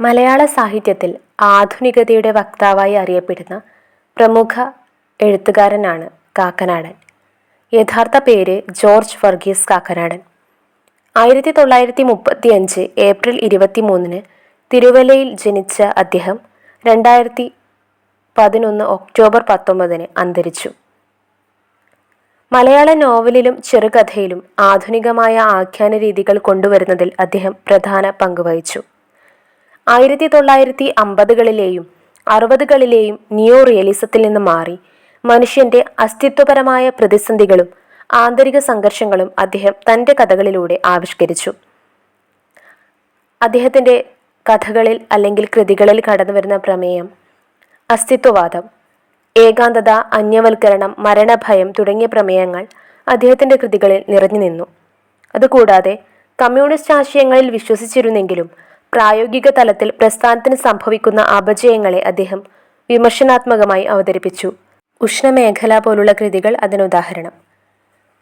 മലയാള സാഹിത്യത്തിൽ ആധുനികതയുടെ വക്താവായി അറിയപ്പെടുന്ന പ്രമുഖ എഴുത്തുകാരനാണ് കാക്കനാടൻ. യഥാർത്ഥ പേര് ജോർജ് വർഗീസ് കാക്കനാടൻ. ആയിരത്തി തൊള്ളായിരത്തി മുപ്പത്തി അഞ്ച് ഏപ്രിൽ ഇരുപത്തി മൂന്നിന് തിരുവല്ലയിൽ ജനിച്ച അദ്ദേഹം രണ്ടായിരത്തി പതിനൊന്ന് ഒക്ടോബർ പത്തൊമ്പതിന് അന്തരിച്ചു. മലയാള നോവലിലും ചെറുകഥയിലും ആധുനികമായ ആഖ്യാന രീതികൾ കൊണ്ടുവരുന്നതിൽ അദ്ദേഹം പ്രധാന പങ്കുവഹിച്ചു ആയിരത്തി തൊള്ളായിരത്തി അമ്പതുകളിലെയും അറുപതുകളിലെയും നിയോ റിയലിസത്തിൽ നിന്ന് മാറി. മനുഷ്യന്റെ അസ്തിത്വപരമായ പ്രതിസന്ധികളും ആന്തരിക സംഘർഷങ്ങളും അദ്ദേഹം തന്റെ കഥകളിലൂടെ ആവിഷ്കരിച്ചു. അദ്ദേഹത്തിന്റെ കഥകളിൽ അല്ലെങ്കിൽ കൃതികളിൽ കടന്നു വരുന്ന പ്രമേയം അസ്തിത്വവാദം ഏകാന്തത അന്യവൽക്കരണം മരണഭയം തുടങ്ങിയ പ്രമേയങ്ങൾ അദ്ദേഹത്തിന്റെ കൃതികളിൽ നിറഞ്ഞു നിന്നു. അതുകൂടാതെ കമ്മ്യൂണിസ്റ്റ് ആശയങ്ങളിൽ വിശ്വസിച്ചിരുന്നെങ്കിലും പ്രായോഗിക തലത്തിൽ പ്രസ്ഥാനത്തിന് സംഭവിക്കുന്ന അപജയങ്ങളെ അദ്ദേഹം വിമർശനാത്മകമായി അവതരിപ്പിച്ചു. ഉഷ്ണമേഖല പോലുള്ള കൃതികൾ അതിനുദാഹരണം.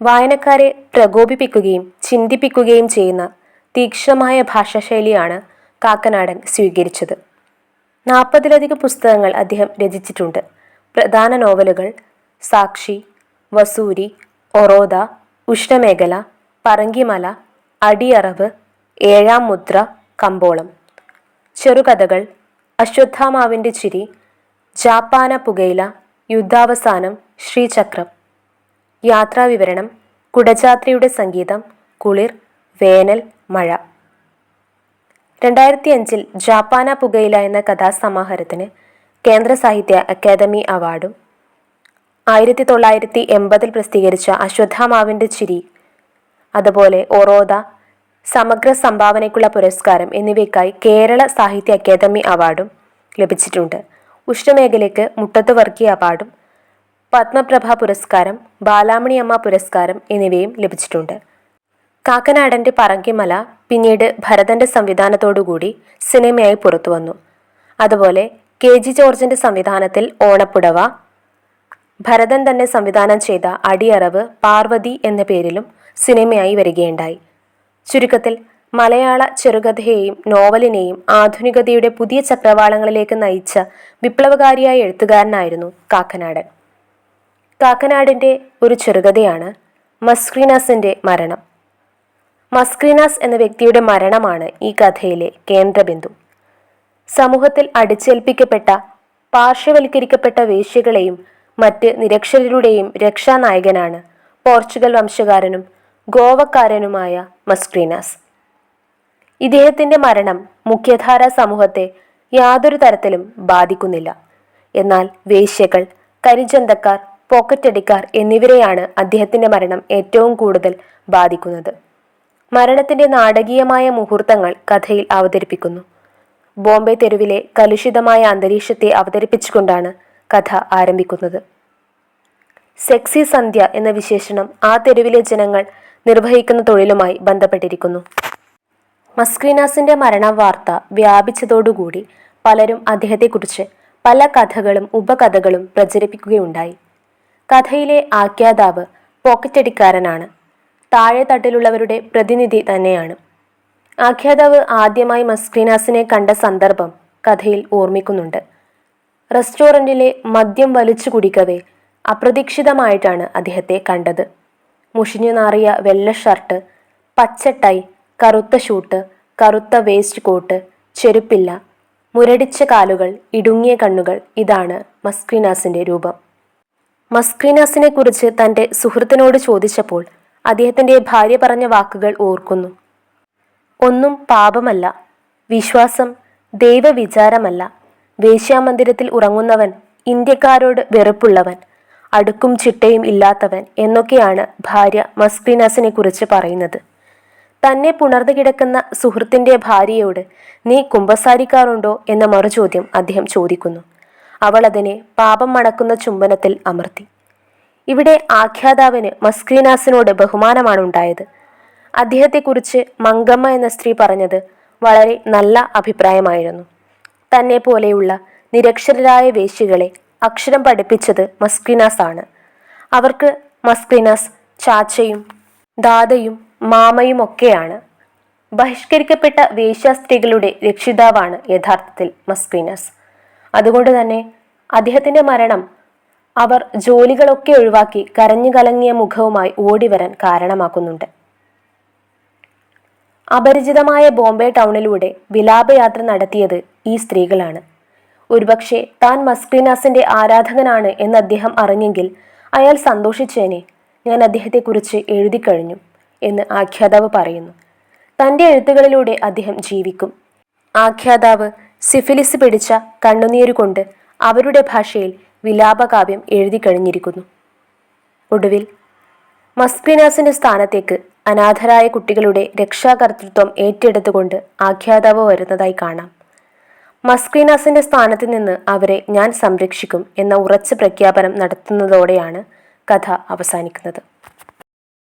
വായനക്കാരെ പ്രകോപിപ്പിക്കുകയും ചിന്തിപ്പിക്കുകയും ചെയ്യുന്ന തീക്ഷ്ണമായ ഭാഷാശൈലിയാണ് കാക്കനാടൻ സ്വീകരിച്ചത്. നാൽപ്പതിലധികം പുസ്തകങ്ങൾ അദ്ദേഹം രചിച്ചിട്ടുണ്ട്. പ്രധാന നോവലുകൾ സാക്ഷി വസൂരി ഒറോദ ഉഷ്ണമേഖല പറങ്കിമല അടിയറവ് ഏഴാം മുദ്ര കമ്പോളം. ചെറുകഥകൾ അശ്വത്ഥാമാവിന്റെ ചിരി ജാപ്പാന പുകയില യുദ്ധാവസാനം ശ്രീചക്രം. യാത്രാവിവരണം കുടജാത്രിയുടെ സംഗീതം കുളിർ വേനൽ മഴ. രണ്ടായിരത്തി അഞ്ചിൽ ജാപ്പാന പുകയില എന്ന കഥാസമാഹാരത്തിന് കേന്ദ്ര സാഹിത്യ അക്കാദമി അവാർഡും. ആയിരത്തി തൊള്ളായിരത്തി എൺപതിൽ പ്രസിദ്ധീകരിച്ച അശ്വത്ഥാമാവിന്റെ ചിരി. അതുപോലെ ഒറോദ സമഗ്ര സംഭാവനയ്ക്കുള്ള പുരസ്കാരം എന്നിവയ്ക്കായി കേരള സാഹിത്യ അക്കാദമി അവാർഡും ലഭിച്ചിട്ടുണ്ട്. ഉഷ്ണമേഖലയ്ക്ക് മുട്ടത്ത് വർഗീയ അവാർഡും പത്മപ്രഭ പുരസ്കാരം ബാലാമണിയമ്മ പുരസ്കാരം എന്നിവയും ലഭിച്ചിട്ടുണ്ട്. കാക്കനാടന്റെ പറങ്കിമല പിന്നീട് ഭരതന്റെ സംവിധാനത്തോടുകൂടി സിനിമയായി പുറത്തു വന്നു അതുപോലെ കെ ജി ജോർജിന്റെ സംവിധാനത്തിൽ ഓണപ്പുടവ ഭരതൻ തന്നെ സംവിധാനം ചെയ്ത അടിയറവ് പാർവതി എന്ന പേരിലും സിനിമയായി വരികയുണ്ടായി. ചുരുക്കത്തിൽ മലയാള ചെറുകഥയെയും നോവലിനെയും ആധുനികതയുടെ പുതിയ ചക്രവാളങ്ങളിലേക്ക് നയിച്ച വിപ്ലവകാരിയായ എഴുത്തുകാരനായിരുന്നു കാക്കനാടൻ. കാക്കനാടിന്റെ ഒരു ചെറുകഥയാണ് മസ്ക്രീനാസിന്റെ മരണം. മസ്ക്രീനാസ് എന്ന വ്യക്തിയുടെ മരണമാണ് ഈ കഥയിലെ കേന്ദ്രബിന്ദു. സമൂഹത്തിൽ അടിച്ചേൽപ്പിക്കപ്പെട്ട പാർശ്വവൽക്കരിക്കപ്പെട്ട വേശ്യകളെയും മറ്റ് നിരക്ഷരരുടെയും രക്ഷാനായകനാണ് പോർച്ചുഗൽ വംശകാരനും ഗോവക്കാരനുമായ മസ്ക്രീനാസ്. ഇദ്ദേഹത്തിന്റെ മരണം മുഖ്യധാര സമൂഹത്തെ യാതൊരു തരത്തിലും ബാധിക്കുന്നില്ല. എന്നാൽ വേശ്യകൾ കരിചന്തക്കാർ പോക്കറ്റടിക്കാർ എന്നിവരെയാണ് അദ്ദേഹത്തിന്റെ മരണം ഏറ്റവും കൂടുതൽ ബാധിക്കുന്നത്. മരണത്തിന്റെ നാടകീയമായ മുഹൂർത്തങ്ങൾ കഥയിൽ അവതരിപ്പിക്കുന്നു. ബോംബെ തെരുവിലെ കലുഷിതമായ അന്തരീക്ഷത്തെ അവതരിപ്പിച്ചുകൊണ്ടാണ് കഥ ആരംഭിക്കുന്നത്. സെക്സി സന്ധ്യ എന്ന വിശേഷണം ആ തെരുവിലെ ജനങ്ങൾ നിർവഹിക്കുന്ന തൊഴിലുമായി ബന്ധപ്പെട്ടിരിക്കുന്നു. മസ്ക്രീനാസിന്റെ മരണവാർത്ത വ്യാപിച്ചതോടുകൂടി പലരും അദ്ദേഹത്തെക്കുറിച്ച് പല കഥകളും ഉപകഥകളും പ്രചരിപ്പിക്കുകയുണ്ടായി. കഥയിലെ ആഖ്യാതാവ് പോക്കറ്റടിക്കാരനാണ്. താഴെ തട്ടിലുള്ളവരുടെ പ്രതിനിധി തന്നെയാണ്. ആഖ്യാതാവ് ആദ്യമായി മസ്ക്രീനാസിനെ കണ്ട സന്ദർഭം കഥയിൽ ഓർമ്മിക്കുന്നുണ്ട്. റെസ്റ്റോറന്റിലെ മദ്യം വലിച്ചു കുടിക്കവേ അപ്രതീക്ഷിതമായിട്ടാണ് അദ്ദേഹത്തെ കണ്ടത്. മുഷിഞ്ഞു നാറിയ വെള്ള ഷർട്ട് പച്ചട്ടൈ കറുത്ത ഷൂട്ട് കറുത്ത വേസ്റ്റ് കോട്ട് ചെരുപ്പില്ല മുരടിച്ച കാലുകൾ ഇടുങ്ങിയ കണ്ണുകൾ ഇതാണ് മസ്ക്രീനാസിന്റെ രൂപം. മസ്ക്രീനാസിനെ കുറിച്ച് തന്റെ സുഹൃത്തിനോട് ചോദിച്ചപ്പോൾ അദ്ദേഹത്തിന്റെ ഭാര്യ പറഞ്ഞ വാക്കുകൾ ഓർക്കുന്നു. ഒന്നും പാപമല്ല വിശ്വാസം ദൈവവിചാരമല്ല. വേശ്യാമന്ദിരത്തിൽ ഉറങ്ങുന്നവൻ ഇന്ത്യക്കാരോട് വെറുപ്പുള്ളവൻ അടുക്കും ചിട്ടയും ഇല്ലാത്തവൻ എന്നൊക്കെയാണ് ഭാര്യ മസ്ക്രീനാസിനെ കുറിച്ച് പറയുന്നത്. തന്നെ പുണർന്നു കിടക്കുന്ന സുഹൃത്തിന്റെ ഭാര്യയോട് നീ കുമ്പസാരിക്കാറുണ്ടോ? എന്ന മറുചോദ്യം അദ്ദേഹം ചോദിക്കുന്നു. അവൾ അതിനെ പാപം മണക്കുന്ന ചുംബനത്തിൽ അമർത്തി. ഇവിടെ ആഖ്യാതാവിന് മസ്ക്രീനാസിനോട് ബഹുമാനമാണ് ഉണ്ടായത് അദ്ദേഹത്തെക്കുറിച്ച് മങ്കമ്മ എന്ന സ്ത്രീ പറഞ്ഞത് വളരെ നല്ല അഭിപ്രായമായിരുന്നു. തന്നെ പോലെയുള്ള നിരക്ഷരരായ വേശ്യകളെ അക്ഷരം പഠിപ്പിച്ചത് മസ്ക്വിനാസ് ആണ്. അവർക്ക് മസ്ക്വിനാസ് ചാച്ചയും ദാദയും മാമയും ഒക്കെയാണ്. ബഹിഷ്കരിക്കപ്പെട്ട വേശ്യാസ്ത്രീകളുടെ രക്ഷിതാവാണ് യഥാർത്ഥത്തിൽ മസ്കിനാസ് അതുകൊണ്ട് തന്നെ അദ്ദേഹത്തിന്റെ മരണം അവർ ജോലികളൊക്കെ ഒഴിവാക്കി കരഞ്ഞു കലങ്ങിയ മുഖവുമായി ഓടിവരാൻ കാരണമാക്കുന്നുണ്ട്. അപരിചിതമായ ബോംബെ ടൗണിലൂടെ വിലാപയാത്ര നടത്തിയത് ഈ സ്ത്രീകളാണ്. ഒരുപക്ഷെ താൻ മസ്ക്രീനാസിന്റെ ആരാധകനാണ് എന്ന് അദ്ദേഹം അറിഞ്ഞെങ്കിൽ അയാൾ സന്തോഷിച്ചേനെ. ഞാൻ അദ്ദേഹത്തെക്കുറിച്ച് എഴുതി കഴിഞ്ഞു എന്ന് ആഖ്യാതാവ് പറയുന്നു. തന്റെ എഴുത്തുകളിലൂടെ അദ്ദേഹം ജീവിക്കും. ആഖ്യാതാവ് സിഫിലിസ് പിടിച്ച കണ്ണുനീരുകൊണ്ട് അവരുടെ ഭാഷയിൽ വിലാപകാവ്യം എഴുതി കഴിഞ്ഞിരിക്കുന്നു ഒടുവിൽ മസ്ക്രീനാസിന്റെ സ്ഥാനത്തേക്ക് അനാഥരായ കുട്ടികളുടെ രക്ഷാകർത്തൃത്വം ഏറ്റെടുത്തുകൊണ്ട് ആഖ്യാതാവ് വരുന്നതായി കാണാം. മസ്ക്രീനാസിന്റെ സ്ഥാനത്ത് നിന്ന് അവരെ ഞാൻ സംരക്ഷിക്കും എന്ന ഉറച്ച പ്രഖ്യാപനം നടത്തുന്നതോടെയാണ് കഥ അവസാനിക്കുന്നത്.